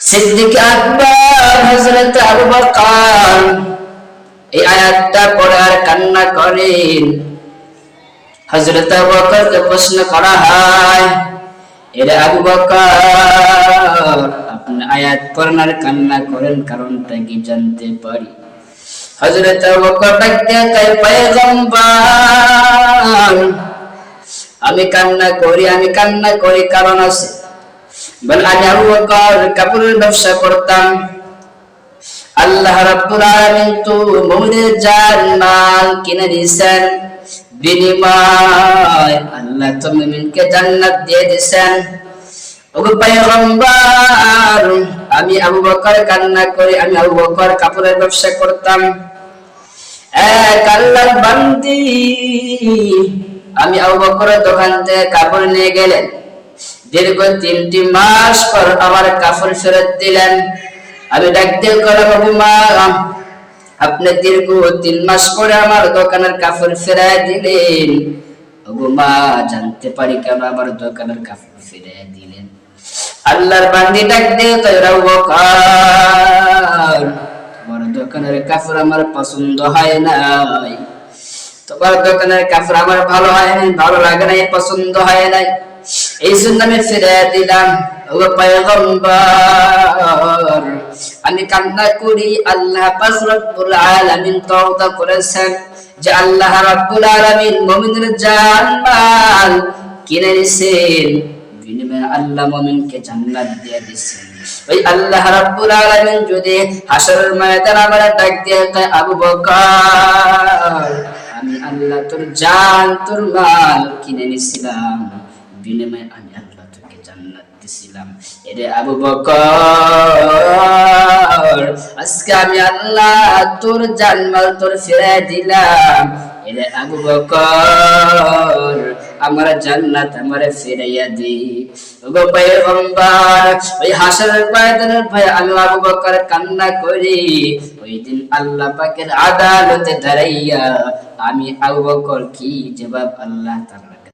সিদ্দিক আকবর, হযরত আবু বকর। এই আয়াতটা আর কান্না করেন। হযরত আবু বকরকে প্রশ্ন করা হয়, এর আবু বকর, আপনি আয়াত পড়েন আর কান্না করেন, কারণটা কি জানতে পারি? হযরত আবু বকর ডাক দিয়ে কয় পয়গম্বর, আমি কান্না করি, আমি কান্না করি, কারণ আছে। বল আমি আবু বকর কাপড়ের ব্যবসা করতাম আল্লাহ রাব্বুল আলামিন তো মুমিনের জান মাল কিনে দিয়েছেন বিনিময় আল্লাহ তো মুমিনকে জান্নাত দিয়ে দিয়েছেন ওগো পয়গম্বর আমি আবু বকর কান্না করে আমি আবু বকর কাপড়ের ব্যবসা করতাম এক আল্লাহর বান্দি আমি আবু বকরের দোকান থেকে কাপড় নিয়ে গেলেন দীর্ঘ তিনটি মাস পর আমার কাপড় ফেরত দিলেন। আমি ডাক দিয়ে করে মা আপনি দীর্ঘ তিন মাস পরে আমার দোকানের কাপড় ফেরাই দিলেন। মা, জানতে পারি কেন আমার দোকানের কাপড় ফিরিয়ে দিলেন। আল্লাহর বান্দি ডাক দিয়ে কয় আবু বকর, তোমার দোকানের কাপড় আমার পছন্দ হয় নাই। তোমার দোকানের কাপড় আমার ভালো হয় নাই, ভালো লাগে নাই, পছন্দ হয় নাই। এই জন্য আমি ফিরে দিলাম ও পয়গম্বর আমি কান্না করি আল্লাহ পাক রব্বুল আলামিন তওবা করেছেন যে আল্লাহ রাব্বুল আলামিন মুমিনের জান মাল কিনে নিছেন বিনিময়ে আল্লাহ মুমিনকে জান্নাত দিয়ে দিচ্ছেন ওই আল্লাহ রাব্বুল আলামিন যদি হাসরের ময়দান আমার ডাক দিয়ে কয় আবু বকর আমি আল্লাহ তোর জান তোর মাল কিনে নিছিলাম বিনিময়ে আমি আল্লাহ তোকে জান্নাত দিছিলাম এরে আবু বকর আজকে আমি আল্লাহ তোর জান মাল তোর ফিরাই দিলাম এরে আবু বকর আমার জান্নাত আমার ফিরাইয়া দি ওগো পয়গম্বর ওই হাসরের ময়দানের ভয়ে আমি আবু বকর কান্না করি ওই দিন আল্লাহ পাকের আদালতে দাঁড়াইয়া আমি আবু বকর কি জবাব আল্লাহ তাআলা